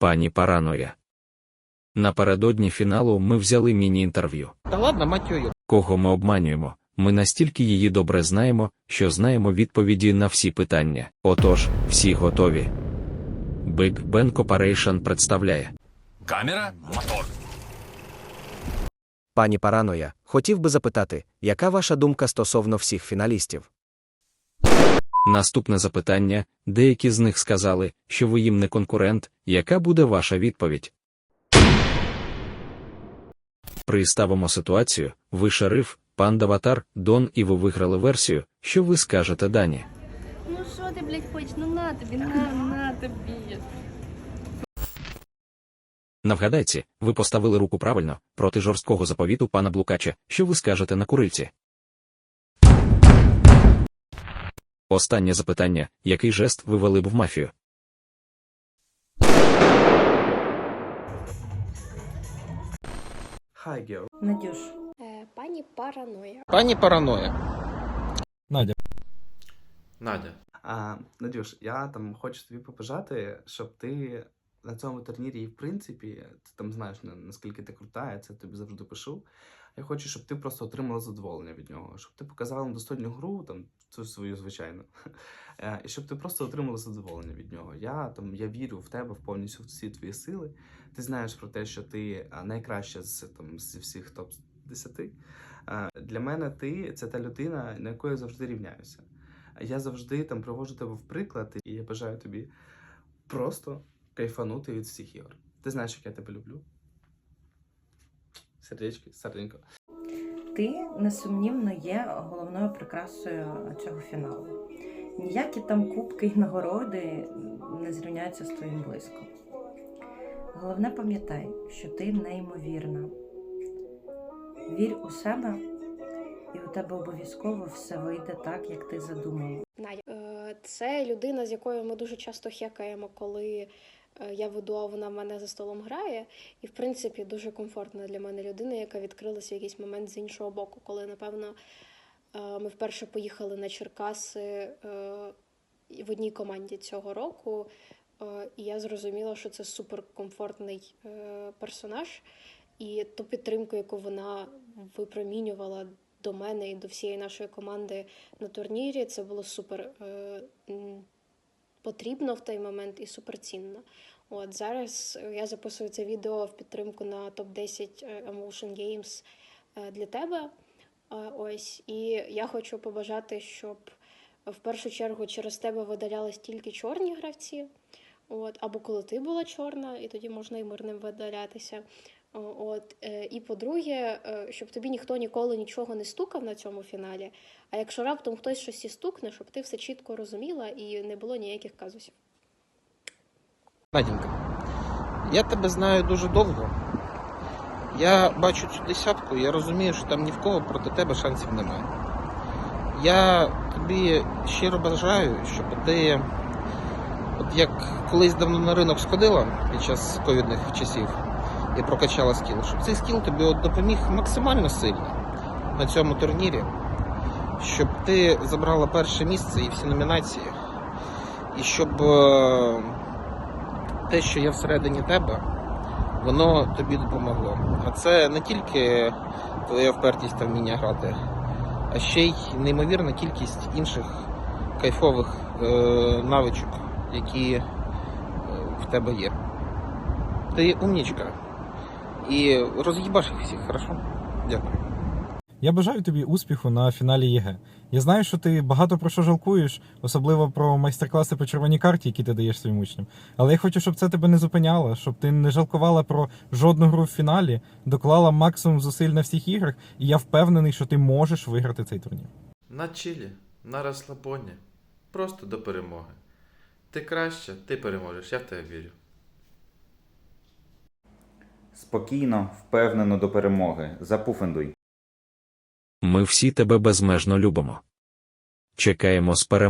пані Параноя. Напередодні фіналу ми взяли міні-інтерв'ю. Та ладно, матюю. Кого ми обманюємо? Ми настільки її добре знаємо, що знаємо відповіді на всі питання. Отож, всі готові. Big Ben Corporation представляє. Камера, мотор. Пані Параноя, хотів би запитати, яка ваша думка стосовно всіх фіналістів? Наступне запитання: деякі з них сказали, що ви їм не конкурент. Яка буде ваша відповідь? Приставимо ситуацію: ви шериф, пан Аватар, Дон, і ви виграли версію. Що ви скажете Дані? Ну що ти, блядь, хочеш? Ну на тобі, на, на тобі. На вгадайці, ви поставили руку правильно проти жорсткого заповіту пана Блукача. Що ви скажете на курильці? Останнє запитання: який жест ви вели б в мафію? Надюш, Е, пані параноя. Пані параноя. Надя. Надя. А, Надюш, я там хочу тобі побажати, щоб ти на цьому турнірі, і в принципі, ти там знаєш наскільки ти крута, я це тобі завжди пишу. Я хочу, щоб ти просто отримала задоволення від нього, щоб ти показала достойну гру, там цю свою звичайну, Е, і щоб ти просто отримала задоволення від нього. Я там я вірю в тебе в повністю в всі твої сили. Ти знаєш про те, що ти найкраща з там зі всіх топ 10 Е, Для мене ти це та людина, на яку я завжди рівняюся. Я завжди там проводжу тебе в приклад, і я бажаю тобі просто кайфанути від всіх ігор. Ти знаєш, як я тебе люблю. Сердечки, серденько. ти несумнівно є головною прикрасою цього фіналу. Ніякі там кубки і нагороди не зрівняються з твоїм блиском. Головне пам'ятай, що ти неймовірна. Вір у себе, і у тебе обов'язково все вийде так, як ти задумала. Надя. Е, Це людина, з якою ми дуже часто хекаємо, коли я веду, а вона в мене за столом грає. І, в принципі, дуже комфортна для мене людина, яка відкрилася в якийсь момент з іншого боку, коли, напевно, е, ми вперше поїхали на Черкаси е, в одній команді цього року. Е, І я зрозуміла, що це суперкомфортний е, персонаж. І ту підтримку, яку вона випромінювала до мене і до всієї нашої команди на турнірі, це було супер е, потрібно в той момент і суперцінно. От зараз я записую це відео в підтримку на топ-10 Emotion Games е, для тебе. Е, Ось, і я хочу побажати, щоб в першу чергу через тебе видалялись тільки чорні гравці. От, або коли ти була чорна, і тоді можна і мирним видалятися. От, е, і по-друге, е, щоб тобі ніхто ніколи нічого не стукав на цьому фіналі. А якщо раптом хтось щось і стукне, щоб ти все чітко розуміла і не було ніяких казусів. Надінька. Я тебе знаю дуже довго. Я бачу цю десятку, я розумію, що там ні в кого проти тебе шансів немає. Я тобі щиро бажаю, щоб ти, от як колись давно на ринок сходила під час ковідних часів і прокачала скіл, щоб цей скіл тобі от допоміг максимально сильно на цьому турнірі, щоб ти забрала перше місце і всі номінації, і щоб е, те, що є всередині тебе, воно тобі допомогло. А це не тільки твоя впертість та вміння грати, а ще й неймовірна кількість інших кайфових е, навичок, які е, в тебе є. Ти умнічка. І роз'їбаш їх всіх, хорошо? Дякую. Я бажаю тобі успіху на фіналі ЄГЕ. Я знаю, що ти багато про що жалкуєш, особливо про майстер-класи по червоній карті, які ти даєш своїм учням. Але я хочу, щоб це тебе не зупиняло, щоб ти не жалкувала про жодну гру в фіналі, доклала максимум зусиль на всіх іграх, і я впевнений, що ти можеш виграти цей турнір. На чилі, на розслабоні. Просто до перемоги. Ти краще, ти переможеш, я в тебе вірю. Спокійно, впевнено до перемоги. Запуфендуй. Ми всі тебе безмежно любимо. Чекаємо з перемогою.